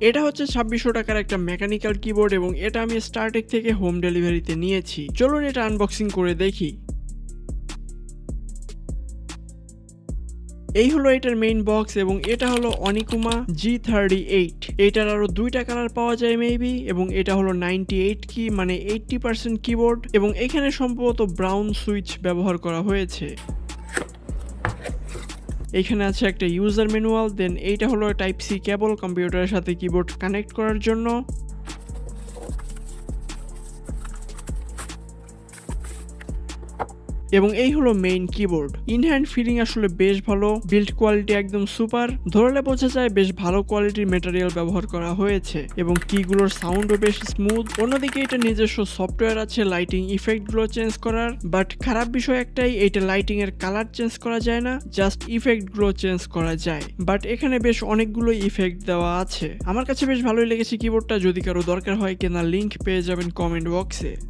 এটা হচ্ছে ছাব্বিশশো টাকার একটা মেকানিক্যাল কিবোর্ড এবং এটা আমি স্টারটেক থেকে হোম ডেলিভারিতে নিয়েছি। চলুন এটা আনবক্সিং করে দেখি। এই হলো এটার মেইন বক্স এবং এটা হলো অনিকুমা জি থার্টি এইট এটার আরও দুইটা কালার পাওয়া যায় মেবি এবং এটা হলো নাইনটি এইট কি মানে এইটটি পার্সেন্ট কিবোর্ড এবং এখানে সম্ভবত ব্রাউন সুইচ ব্যবহার করা হয়েছে। এখানে আছে একটা ইউজার ম্যানুয়াল দেন এইটা হলো টাইপ সি কেবল কম্পিউটারের সাথে কিবোর্ড কানেক্ট করার জন্য। এবং এই হলো main keyboard in hand feeling আসলে বেশ ভালো বিল্ড কোয়ালিটি একদম সুপার ধরলে বোঝা যায় বেশ ভালো কোয়ালিটির মেটেরিয়াল ব্যবহার করা হয়েছে এবং কিগুলোর সাউন্ডও বেশ স্মুথ অন্যদিকে এটা নিজস্ব সফটওয়্যার আছে লাইটিং ইফেক্টগুলো চেঞ্জ করার। বাট খারাপ বিষয় একটাই, এটা লাইটিং এর কালার চেঞ্জ করা যায় না জাস্ট ইফেক্টগুলো চেঞ্জ করা যায়। বাট এখানে বেশ অনেকগুলো ইফেক্ট দেওয়া আছে। আমার কাছে বেশ ভালোই লেগেছে কিবোর্ডটা যদি কারও দরকার হয় কেনার লিংক পেয়ে যাবেন কমেন্ট বক্সে